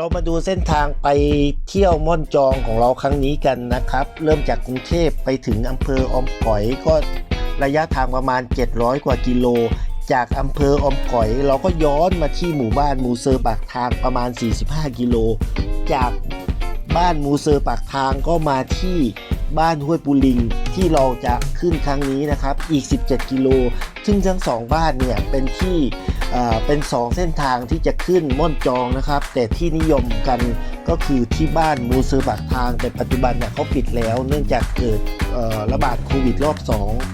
เรามาดูเส้นทางไปเที่ยวม่อนจองของเราครั้งนี้กันนะครับ เริ่มจากกรุงเทพไปถึงอำเภออมก๋อยก็ระยะทางประมาณ 700 กว่ากิโล จากอำเภออมก๋อย เราก็ย้อนมาที่หมู่บ้านมูเซอร์ปากทางประมาณ 45 กิโล จากบ้านมูเซอร์ปากทางก็มาที่บ้านห้วยปูลิงที่เราจะขึ้นครั้งนี้นะครับ อีก 17 กิโล ซึ่งทั้งสองบ้านเนี่ยเป็นที่ เป็น 2 เส้นทางที่จะขึ้นม่อนจองนะครับ แต่ที่นิยมกันก็คือที่บ้านมูซือปากทาง แต่ปัจจุบันเนี่ยเขาปิดแล้ว เนื่องจากเกิดระบาดโควิดรอบ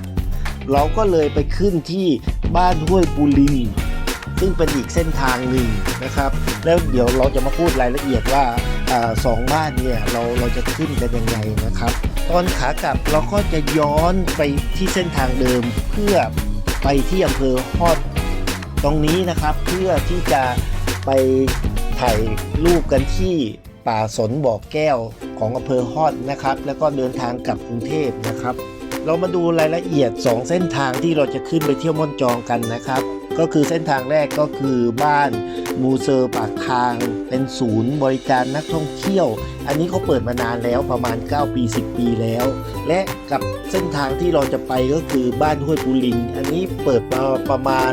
2 เราก็เลยไปขึ้นที่บ้านห้วยปูลินซึ่งเป็นอีกเส้นทางหนึ่งนะครับ แล้วเดี๋ยวเราจะมาพูดรายละเอียดว่าอาสองบ้านเนี่ยเราเราจะขึ้นกันยังไงนะครับ ตอนขากลับเราก็จะย้อนไปที่เส้นทางเดิมเพื่อไปที่อำเภอฮอด ตรงนี้นะครับเพื่อที่จะไปถ่ายรูปกันที่ป่าสนบ่อแก้วของอำเภอฮอดนะครับ แล้วก็เดินทางกลับกรุงเทพนะครับ เรามาดูรายละเอียด 2 เส้นทางที่เราจะขึ้นไปเที่ยวม่อนจองกันนะครับ ก็คือเส้นทางแรกก็คือบ้านมูเซอร์ปากทาง เป็นศูนย์บริการนักท่องเที่ยว อันนี้เขาเปิดมานานแล้วประมาณ 9 ปี 10 ปีแล้ว และกับเส้นทางที่เราจะไปก็คือบ้านห้วยปูลิง อันนี้เปิดมาประมาณ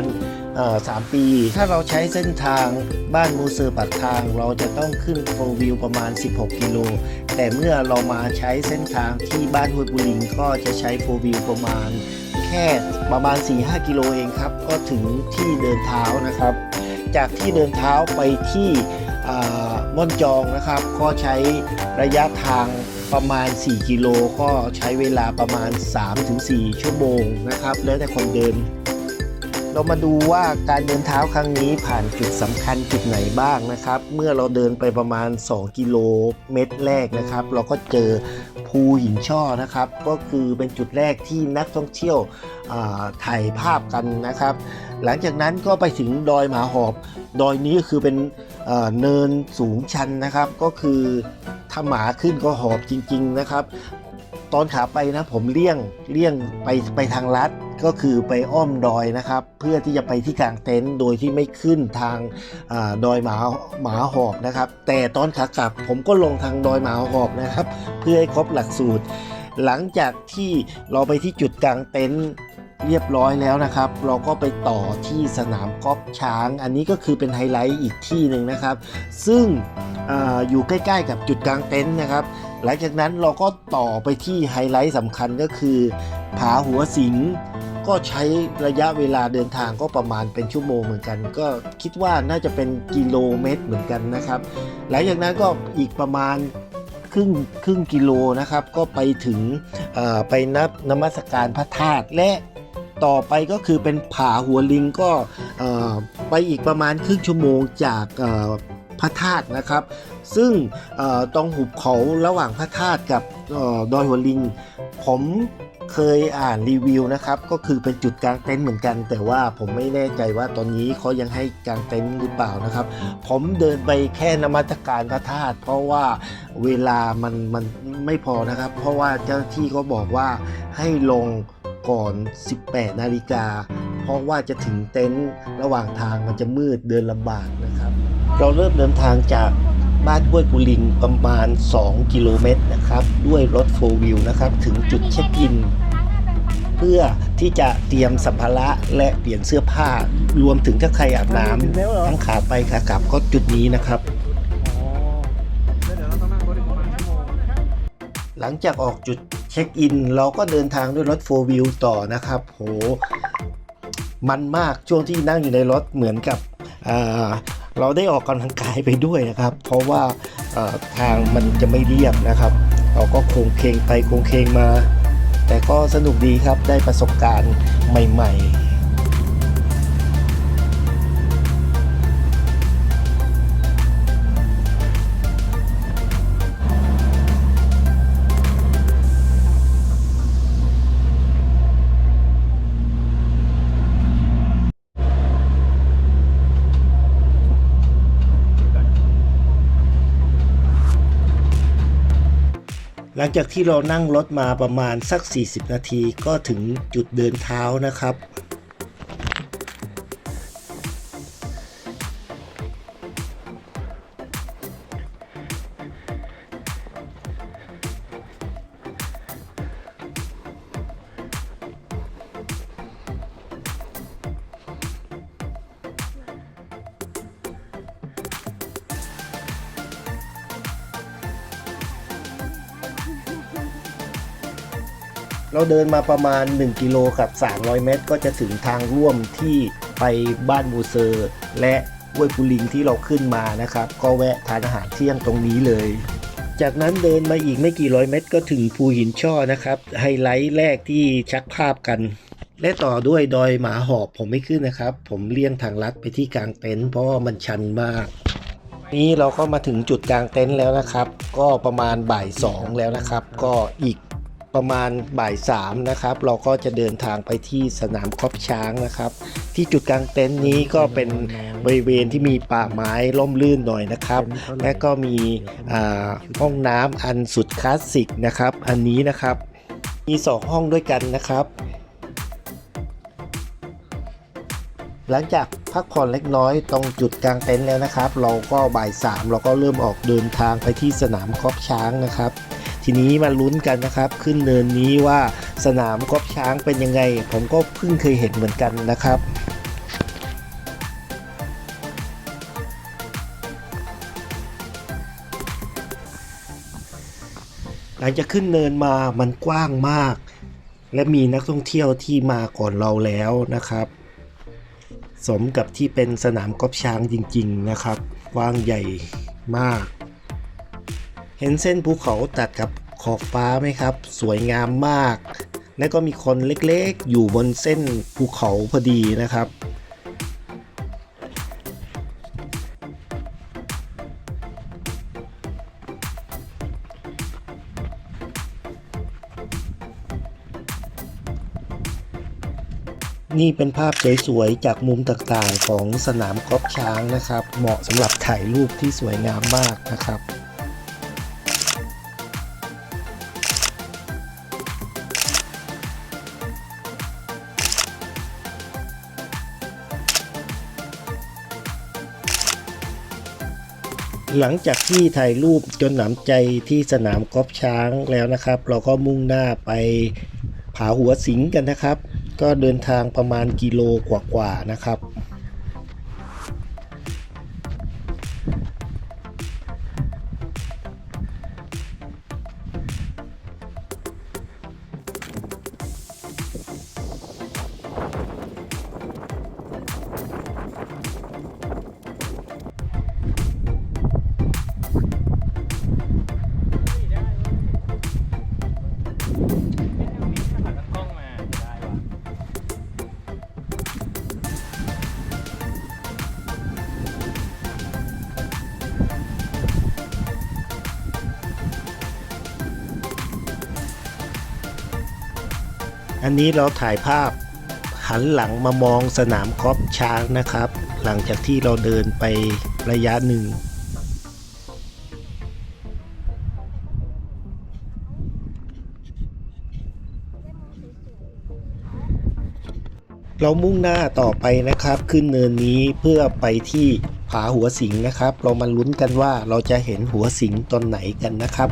สามปี ถ้าเราใช้เส้นทางบ้านมูเซอร์ปากทาง เราจะต้องขึ้นโฟวิวประมาณ 16 กิโล แต่เมื่อเรามาใช้เส้นทางที่บ้านห้วยบุริงก็จะใช้โฟวิวประมาณ แค่ประมาณ 4-5 กิโลเองครับ ก็ถึงที่เดินเท้านะครับ จากที่เดินเท้าไปที่ม่อนจองนะครับ ก็ใช้ระยะทางประมาณ 4 กิโล ก็ใช้เวลาประมาณ 3-4 ชั่วโมงนะครับ แล้วแต่คนเดิน เรามาดูว่าการเดินเท้าครั้งนี้ผ่านจุดสำคัญจุดไหนบ้างนะครับ เมื่อเราเดินไปประมาณ 2 กิโลเมตรแรกนะครับ เราก็เจอภูหินช่อนะครับ ก็คือเป็นจุดแรกที่นักท่องเที่ยวถ่ายภาพกันนะครับ หลังจากนั้นก็ไปถึงดอยหมาหอบ ดอยนี้ก็คือเป็นเอ่อเนินสูงชันนะครับ ก็คือถ้าหมาขึ้นก็หอบจริง ๆนะครับ ตอนขาไปนะผมเลี่ยงเลี่ยงไปไปทางลัดก็คือไปอ้อมดอยนะครับ เพื่อที่จะไปที่กลางเต็นท์โดยที่ไม่ขึ้นทางอดอยหมาหมาหอบนะครับ แต่ตอนขากลับผมก็ลงทางดอยหมาหอบนะครับ เพื่อให้ครบหลักสูตร หลังจากที่เราไปที่จุดกลางเต็นท์ เรียบร้อยแล้วนะครับ เราก็ไปต่อที่สนามกอล์ฟช้าง อันนี้ก็คือเป็นไฮไลท์อีกที่หนึ่งนะครับ ซึ่งออยู่ใกล้ๆกับจุดกลางเต็นท์นะครับ หลังจากนั้นเราก็ต่อไปที่ไฮไลท์สำคัญก็คือ ผาหัวสิงก็ใช้ระยะเวลาเดินทางก็ประมาณเป็นชั่วโมงเหมือนกัน ก็คิดว่าน่าจะเป็นกิโลเมตรเหมือนกันนะครับ หลังจากนั้นก็อีกประมาณครึ่งครึ่งกิโลนะครับ ก็ไปถึงไปนับนมัสการพระธาตุและ ต่อไปก็คือเป็นผาหัวลิงก็ไปอีกประมาณครึ่งชั่วโมงจากพระธาตุนะครับ ซึ่งตรงหุบเขาระหว่างพระธาตุกับออดอยหัวลิง ผมเคยอ่านรีวิวนะครับ ก็คือเป็นจุดกลางเต็นท์เหมือนกัน แต่ว่าผมไม่แน่ใจว่าตอนนี้เขายังให้กลางเต็นท์หรือเปล่านะครับ ผมเดินไปแค่นมัสการพระธาตุเพราะว่าเวลามันมันไม่พอนะครับ เพราะว่าเจ้าหน้าที่เขาบอกว่าให้ลง ก่อน 18 นาฬิกา เพราะว่าจะถึงเต็นท์ระหว่างทางมันจะมืดเดินลำบากนะครับ เราเริ่มเดินทางจากบ้านห้วยปูลิงประมาณ 2 กิโลเมตรนะครับ ด้วยรถโฟล์วิวนะครับ ถึงจุดเช็คอิน เพื่อที่จะเตรียมสัมภาระและเปลี่ยนเสื้อผ้ารวมถึงถ้าใครอาบน้ำทั้งขาไปขากลับก็จุดนี้นะครับ หลังจากออกจุดเช็คอิน เราก็เดินทางด้วยรถโฟวิวต่อนะครับ โห มันมากช่วงที่นั่งอยู่ในรถเหมือนกับเราได้ออกกำลังกายไปด้วยนะครับ เพราะว่าทางมันจะไม่เรียบนะครับ เราก็โค้งเคงไปโค้งเคงมา แต่ก็สนุกดีครับได้ประสบการณ์ใหม่ ๆ ลังจากที่เรานั่งรถมาประมาณสัก 40 นาทีก็ถึงจุดเดินเท้านะครับ เราเดินมาประมาณ 1 กิโลกับ 300 เมตร ก็จะถึงทางร่วมที่ไปบ้านมูเซอร์ และห้วยปูลิงที่เราขึ้นมานะครับ ก็แวะทานอาหารเที่ยงตรงนี้เลย จากนั้นเดินมาอีกไม่กี่ร้อยเมตร ก็ถึงภูหินช่อนะครับ ไฮไลท์แรกที่ชักภาพกัน และต่อด้วยดอยหมาหอบผมไม่ขึ้นนะครับ ผมเลี่ยงทางลัดไปที่กลางเต็นท์เพราะว่ามันชันมากนี้เราก็มาถึงจุดกลางเต็นท์แล้วนะครับ ก็ประมาณบ่ายสองแล้วนะครับ ก็อีก ประมาณบ่ายสามนะครับ เราก็จะเดินทางไปที่สนามคอบช้างนะครับ ที่จุดกลางเต็นท์นี้ก็เป็นบริเวณที่มีป่าไม้ร่มรื่นหน่อยนะครับ และก็มีอ่าห้องน้ำอันสุดคลาสสิกนะครับ อันนี้นะครับ มีสองห้องด้วยกันนะครับ หลังจากพักผ่อนเล็กน้อยตรงจุดกลางเต็นท์แล้วนะครับ เราก็บ่ายสามเราก็เริ่มออกเดินทางไปที่สนามกอล์ฟช้างนะครับ ทีนี้มาลุ้นกันนะครับ ขึ้นเนินนี้ว่าสนามกอล์ฟช้างเป็นยังไง ผมก็เพิ่งเคยเห็นเหมือนกันนะครับหลังจากขึ้นเนินมามันกว้างมาก และมีนักท่องเที่ยวที่มาก่อนเราแล้วนะครับ สมกับที่เป็นสนามกอล์ฟช้างจริง ๆ นะครับกว้างใหญ่มาก เห็นเส้นภูเขาตัดกับขอบฟ้าไหมครับ สวยงามมาก และก็มีคนเล็กๆ อยู่บนเส้นภูเขาพอดีนะครับ นี่เป็นภาพสวยๆ จากมุมต่างๆ ของสนามกอล์ฟช้างนะครับ เหมาะสำหรับถ่ายรูปที่สวยงามมากนะครับ หลังจากที่ถ่ายรูปจนหนำใจที่สนามกอล์ฟช้างแล้วนะครับ เราก็มุ่งหน้าไปผาหัวสิงกันนะครับ ก็เดินทางประมาณกิโลกว่าๆนะครับ อันนี้เราถ่ายภาพหันหลังมามองสนามกอล์ฟช้างนะครับ หลังจากที่เราเดินไประยะหนึ่ง เรามุ่งหน้าต่อไปนะครับ ขึ้นเนินนี้เพื่อไปที่ผาหัวสิงนะครับ เรามาลุ้นกันว่าเราจะเห็นหัวสิงตอนไหนกันนะครับ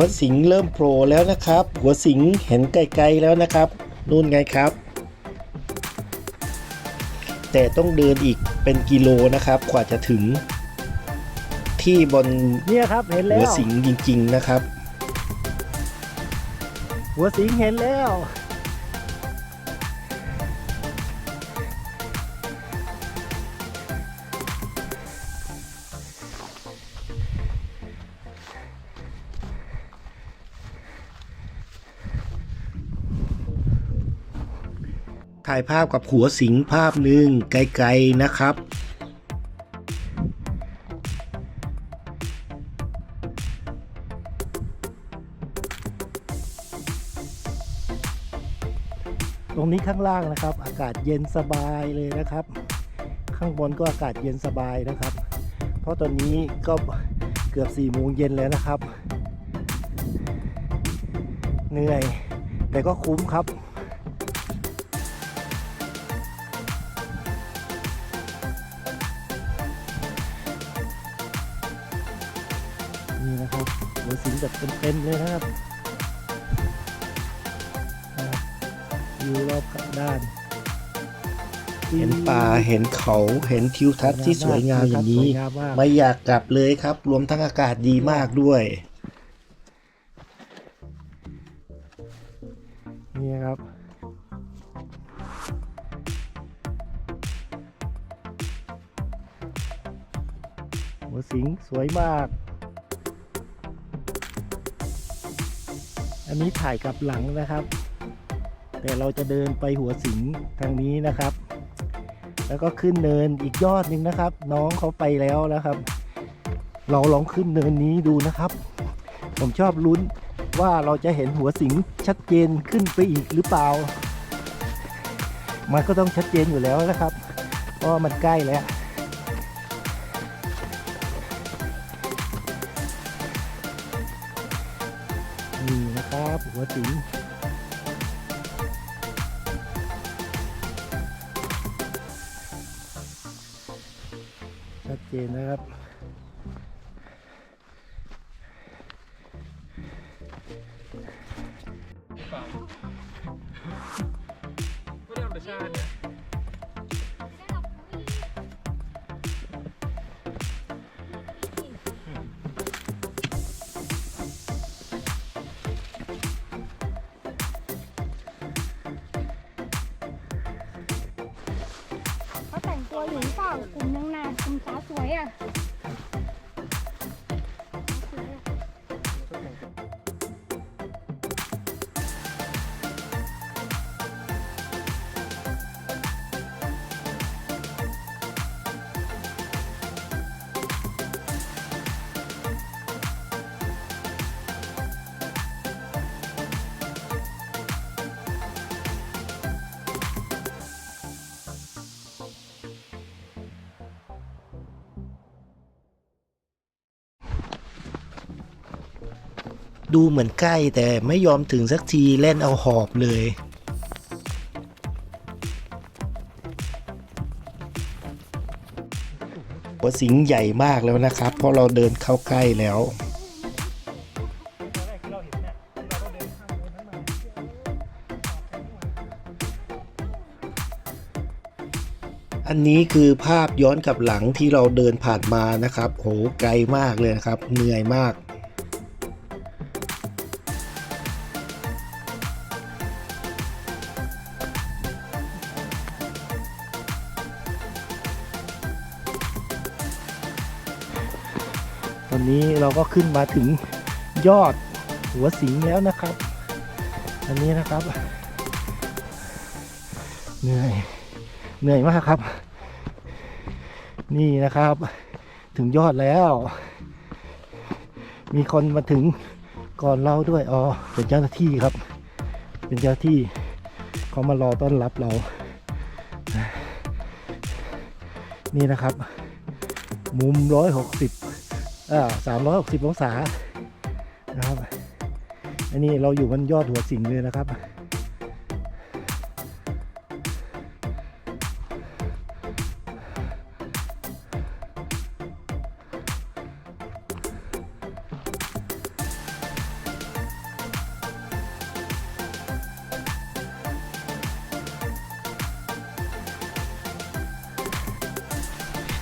หัวสิงเริ่มโผล่แล้วนะครับ หัวสิงเห็นไกลๆแล้วนะครับ นู่นไงครับ แต่ต้องเดินอีกเป็นกิโลนะครับกว่าจะถึง ที่บนเนี่ยครับเห็นแล้หัววสิงจริงๆนะครับ หัวสิงเห็นแล้ว ถ่ายภาพกับหัวสิงภาพหนึ่งไกลๆนะครับตรงนี้ข้างล่างนะครับ อากาศเย็นสบายเลยนะครับ ข้างบนก็อากาศเย็นสบายนะครับ เพราะตอนนี้ก็เกือบ4ี่โมงเย็นแล้วนะครับ เหนื่อย แต่ก็คุ้มครับ นี่นะครับหัวสิงแบบเต็มๆเลยนะครับวิวรอบด้าน เห็นป่าเห็นเขาเห็นทิวทัศน์ที่สวยงามอย่างนี้สวยงามมากไม่อยากกลับเลยครับ รวมทั้งอากาศดีมากด้วยนี่ครับหัวสิงสวยมาก อันนี้ถ่ายกลับหลังนะครับ แต่เราจะเดินไปหัวสิงทางนี้นะครับ แล้วก็ขึ้นเนินอีกยอดหนึ่งนะครับ น้องเขาไปแล้วนะครับ เราลองขึ้นเนินนี้ดูนะครับ ผมชอบลุ้นว่าเราจะเห็นหัวสิงชัดเจนขึ้นไปอีกหรือเปล่า มันก็ต้องชัดเจนอยู่แล้วนะครับ เพราะมันใกล้แล้ว ครับหัวจิงชัดเจนนะครับ ตัวอยู่หรือเปล่ากลุ่มนางนากลุ่มสาวสวยอะ ดูเหมือนใกล้แต่ไม่ยอมถึงสักทีเล่นเอาหอบเลย หัวสิงใหญ่มากแล้วนะครับ เพราะเราเดินเข้าใกล้แล้วอันนี้คือภาพย้อนกลับหลังที่เราเดินผ่านมานะครับ โห ไกลมากเลยนะครับ เหนื่อยมาก เราก็ขึ้นมาถึงยอดหัวสิงแล้วนะครับ อันนี้นะครับ เหนื่อย เหนื่อยมากครับ นี่นะครับ ถึงยอดแล้ว มีคนมาถึงก่อนเราด้วย อ๋อ เป็นเจ้าหน้าที่ครับ เป็นเจ้าหน้าที่เขามารอต้อนรับเรา นี่นะครับ มุมร้อยหกสิบ สามร้อยหกสิบองศานะครับ อันนี้เราอยู่บนยอดหัวสิงเลยนะครับ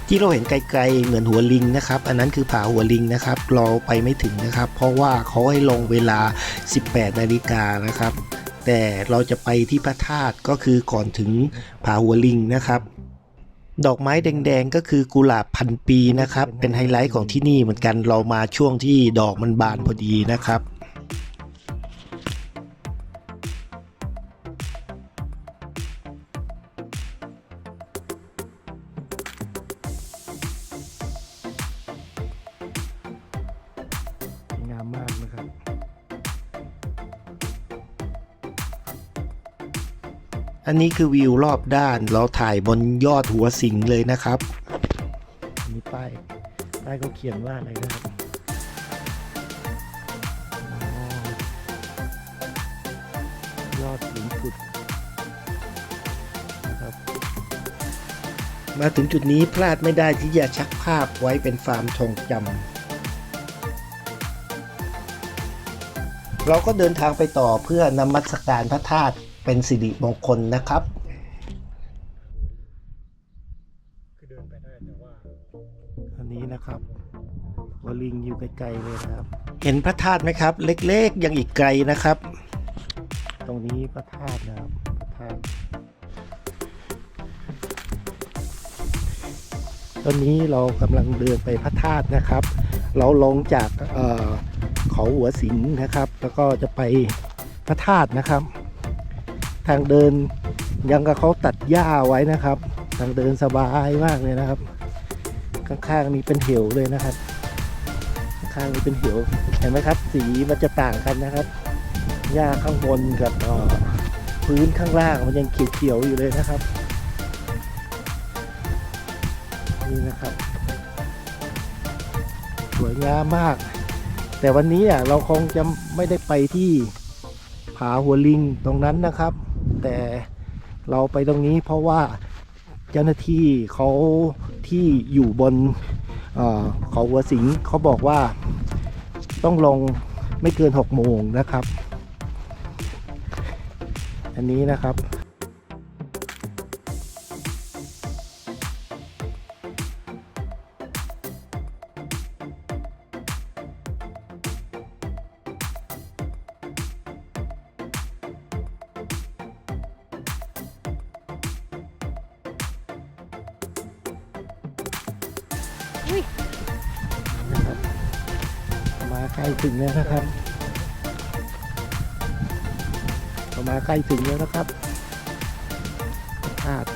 ที่เราเห็นไกลๆเหมือนหัวลิงนะครับ อันนั้นคือผาหัวลิงนะครับเราไปไม่ถึงนะครับ เพราะว่าเขาให้ลงเวลา 18 นาฬิกานะครับ แต่เราจะไปที่พระธาตุก็คือก่อนถึงผาหัวลิงนะครับ ดอกไม้แดงๆก็คือกุหลาบพันปีนะครับ เป็นไฮไลท์ของที่นี่เหมือนกันเรามาช่วงที่ดอกมันบานพอดีนะครับ นนี้คือวิวรอบด้าน เราถ่ายบนยอดหัวสิงเลยนะครับมีป้ายป้ายเขาเขียนว่าอะไรนะครับยอดสูงสุดนะครับ มาถึงจุดนี้พลาดไม่ได้ที่จะชักภาพไว้เป็นฟาร์มทองจำเราก็เดินทางไปต่อเพื่อนมัสการพระธาตุ เป็นสิริมงคลนะครับคือเดินไปได้แต่ว่าอันนี้นะครับวลิงอยู่ไกลๆเลยนะครับ เห็นพระธาตุไหมครับ เล็กๆยังอีกไกลนะครับ ตรงนี้พระธาตุนะครับพระธาตุตอนนี้เรากำลังเดินไปพระธาตุนะครับ เราลงจากเอ่อเขาหัวสิงนะครับ แล้วก็จะไปพระธาตุนะครับ ทางเดินยังกับเขาตัดหญ้าไว้นะครับ ทางเดินสบายมากเลยนะครับ ข้างๆนี้เป็นเหวเลยนะครับ ข้างๆนี้เป็นเหวเห็นไหมครับ สีมันจะต่างกันนะครับหญ้าข้างบนกับพื้นข้างล่างมันยังเขียวๆอยู่เลยนะครับนี่นะครับ สวยงามมาก แต่วันนี้อะเราคงจะไม่ได้ไปที่ผาหัวลิงตรงนั้นนะครับ แต่เราไปตรงนี้เพราะว่าเจ้าหน้าที่เขาที่อยู่บนเขาหัวสิงเขาบอกว่าต้องลงไม่เกิน 6 โมงนะครับ อันนี้นะครับ ใกล้ถึงแล้วนะครับเรามาใกล้ถึงแล้วนะครับพลาด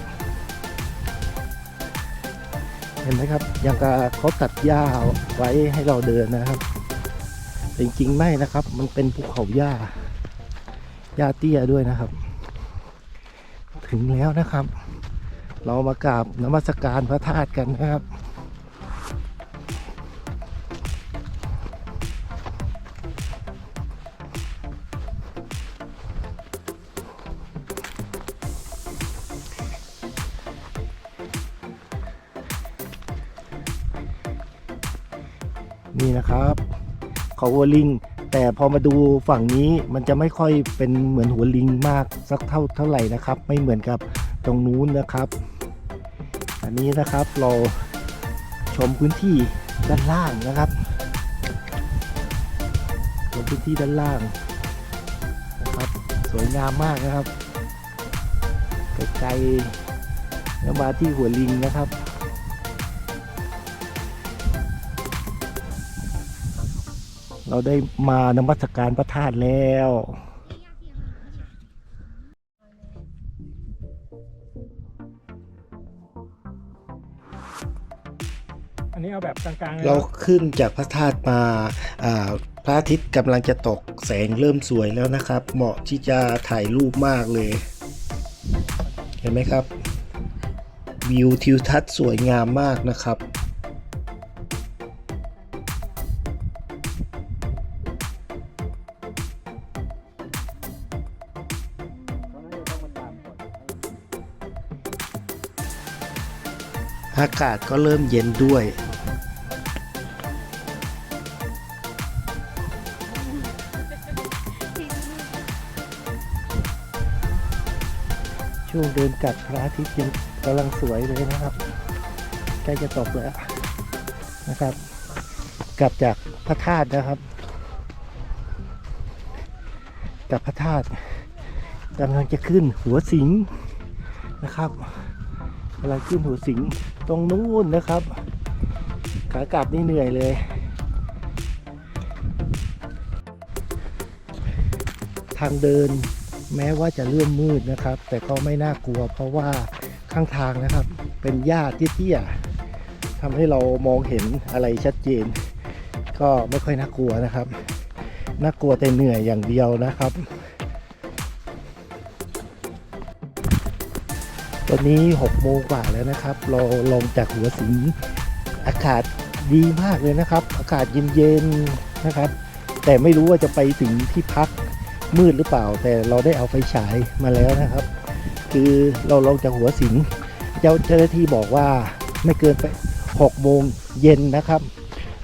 เห็นไหมครับยังกับเขาตัดหญ้าไว้ให้เราเดินนะครับจริงๆไม่นะครับ มันเป็นภูเขาหญ้าหญ้าเตี้ยด้วยนะครับ ถึงแล้วนะครับ เรามากราบนมัสการพระธาตุกันนะครับ นี่นะครับเขาหัวลิง แต่พอมาดูฝั่งนี้มันจะไม่ค่อยเป็นเหมือนหัวลิงมากสักเท่าเท่าไหร่นะครับ ไม่เหมือนกับตรงนู้นนะครับ อันนี้นะครับเราชมพื้นที่ด้านล่างนะครับชมพื้นที่ด้านล่างนะครับสวยงามมากนะครับไกลๆแล้วมาที่หัวลิงนะครับ เราได้มานมัสการพระธาตุแล้ว อันนี้เอาแบบกลางๆเลยเรานะขึ้นจากพระธาตุมาอ่าพระอาทิตย์กำลังจะตกแสงเริ่มสวยแล้วนะครับ เหมาะที่จะถ่ายรูปมากเลย เห็นไหมครับ วิวทิวทัศน์สวยงามมากนะครับ อากาศก็เริ่มเย็นด้วย ช่วงเดินกลับพระอาทิตย์ยังกำลังสวยเลยนะครับ ใกล้จะตกแล้วนะครับ กลับจากพระธาตุนะครับกลับพระธาตุกำลังจะขึ้นหัวสิงนะครับกำลังขึ้นหัวสิง ตรงนู้นนะครับ ขากลับนี่เหนื่อยเลย ทางเดินแม้ว่าจะเลื่อมมืดนะครับ แต่ก็ไม่น่ากลัว เพราะว่าข้างทางนะครับ เป็นหญ้าเตี้ยๆทำให้เรามองเห็นอะไรชัดเจน ก็ไม่ค่อยน่ากลัวนะครับ น่ากลัวแต่เหนื่อยอย่างเดียวนะครับ ตอนนี้6โมงกว่าแล้วนะครับ เราลงจากหัวสิงอากาศดีมากเลยนะครับ อากาศเย็นๆนะครับ แต่ไม่รู้ว่าจะไปถึงที่พักมืดหรือเปล่า แต่เราได้เอาไฟฉายมาแล้วนะครับ คือเราลงจากหัวสิงเจ้าเจ้าหน้าที่บอกว่าไม่เกินไป6โมงเย็นนะครับ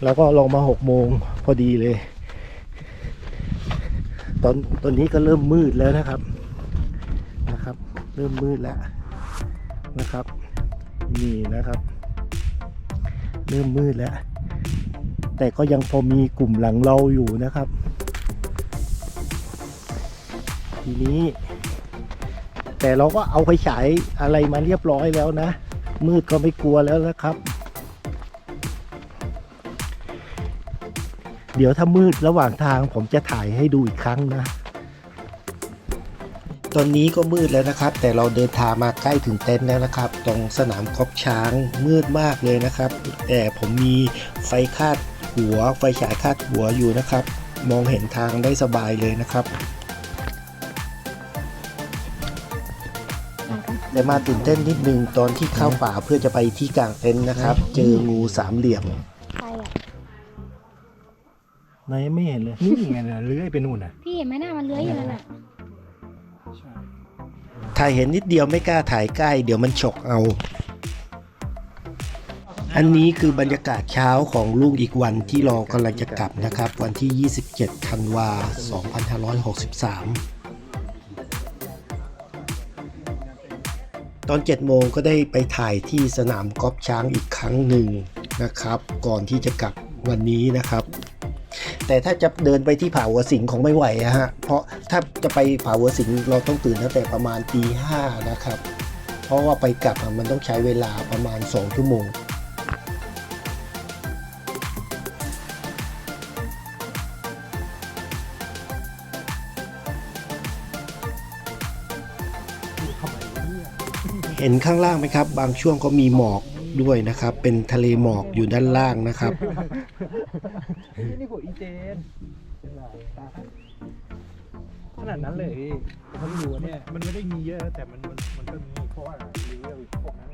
แล้วก็ลงมา6โมงพอดีเลย ตอนตอนนี้ก็เริ่มมืดแล้วนะครับเริ่มมืดแล้ว นะครับ นี่นะครับ เริ่มมืดแล้ว แต่ก็ยังพอมีกลุ่มหลังเราอยู่นะครับ ทีนี้ แต่เราก็เอาไฟฉายอะไรมาเรียบร้อยแล้วนะ มืดก็ไม่กลัวแล้วนะครับ เดี๋ยวถ้ามืดระหว่างทางผมจะถ่ายให้ดูอีกครั้งนะ ตอนนี้ก็มืดแล้วนะครับ แต่เราเดินทางมาใกล้ถึงเต็นท์แล้วนะครับ ตรงสนามครบช้างมืดมากเลยนะครับ แต่ผมมีไฟคาดหัว ไฟฉายคาดหัวอยู่นะครับ มองเห็นทางได้สบายเลยนะครับแต่มาตื่นเต้นนิดนึงตอนที่เข้าป่าเพื่อจะไปที่กลางเต็นท์นะครับ เจองูสามเหลี่ยมใครอะนายยังไม่เห็นเลยนี่ไงนะเลื้อยไปนู่นน่ะ พี่เห็นไหมหน้ามันเลื้อยอยู่นั่นน่ะ ถ่ายเห็นนิดเดียวไม่กล้าถ่ายใกล้ เดี๋ยวมันฉกเอา อันนี้คือบรรยากาศเช้าของลุงอีกวันที่เรากำลังจะกลับนะครับ วันที่ 27 ธันวา 2563ตอน7โมงก็ได้ไปถ่ายที่สนามกอล์ฟช้างอีกครั้งหนึ่งนะครับ ก่อนที่จะกลับวันนี้นะครับ แต่ถ้าจะเดินไปที่ผาหัวสิงคงไม่ไหวอะฮะเพราะถ้าจะไปผาหัวสิงเราต้องตื่นตั้งแต่ประมาณตีห้านะครับ เพราะว่าไปกลับมันต้องใช้เวลาประมาณ 2 ชั่วโมงเห็นข้างล่างไหมครับ บางช่วงก็มีหมอก ด้วยนะครับ เป็นทะเลหมอกอยู่ด้านล่างนะครับ นี่หัวอีเจนขนาดนั้นเลยพี่เขาไม่รู้ว่เนี่ย มันไม่ได้มีเยอะ แต่มันมันมันก็มีเพราะว่ารีวิวพวกนั้น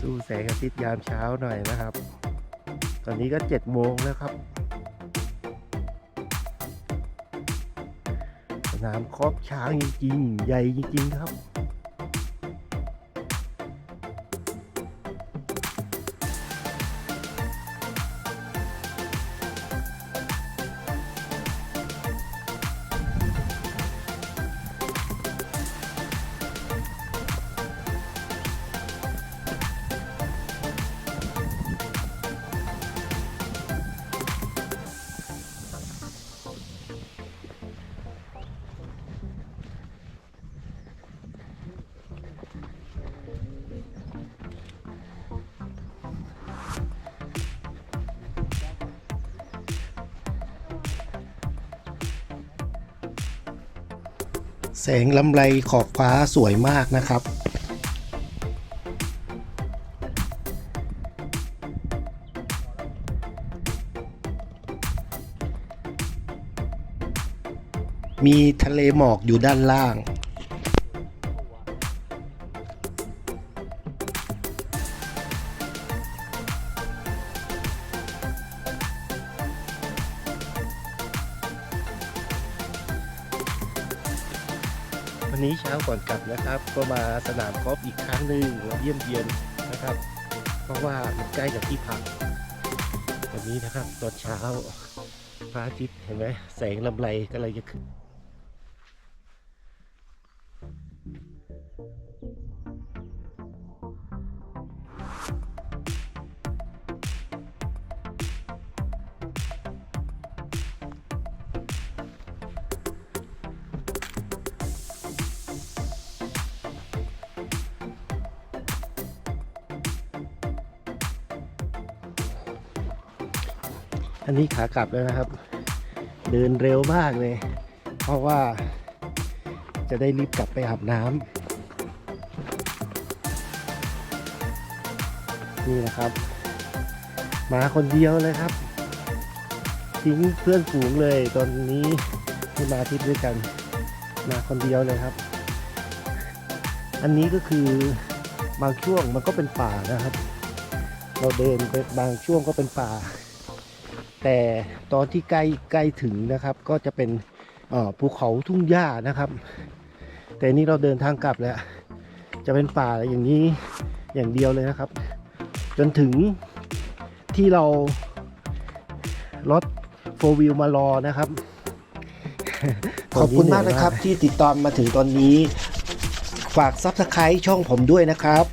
สู้แสงอาทิตย์ยามเช้าหน่อยนะครับ ตอนนี้ก็เจ็ดโมงแล้วครับ สนามครอบช้างจริงๆ ใหญ่จริงๆครับ แสงลำไรขอบฟ้าสวยมากนะครับ มีทะเลหมอกอยู่ด้านล่าง วันนี้เช้าก่อนกลับนะครับ ก็มาสนามกอล์ฟอีกครั้งหนึ่งมาเยี่ยมเยียนนะครับ เพราะว่ามันใกล้กับที่พักวันนี้นะครับตอนเช้าพระอาทิตย์เห็นไหมแสงลำไรก็เลยจะขึ้น นี้ขากลับแล้วนะครับ เดินเร็วมากเลย เพราะว่าจะได้รีบกลับไปอาบน้ำนี่นะครับ มาคนเดียวเลยครับ ทิ้งเพื่อนฝูงเลยตอนนี้ที่มาทริปด้วยกัน มาคนเดียวเลยครับ อันนี้ก็คือบางช่วงมันก็เป็นป่านะครับ เราเดินไปบางช่วงก็เป็นป่า แต่ตอนที่ใกล้ใกล้ถึงนะครับ ก็จะเป็นภูเขาทุ่งหญ้านะครับ แต่นี่เราเดินทางกลับแล้ว จะเป็นป่าอย่างนี้อย่างเดียวเลยนะครับ จนถึงที่เราลดโฟวิวมารอนะครับ ขอบคุณมากนะครับที่ติดตามมาถึงตอนนี้ ฝากซับสไครต์ช่องผมด้วยนะครับ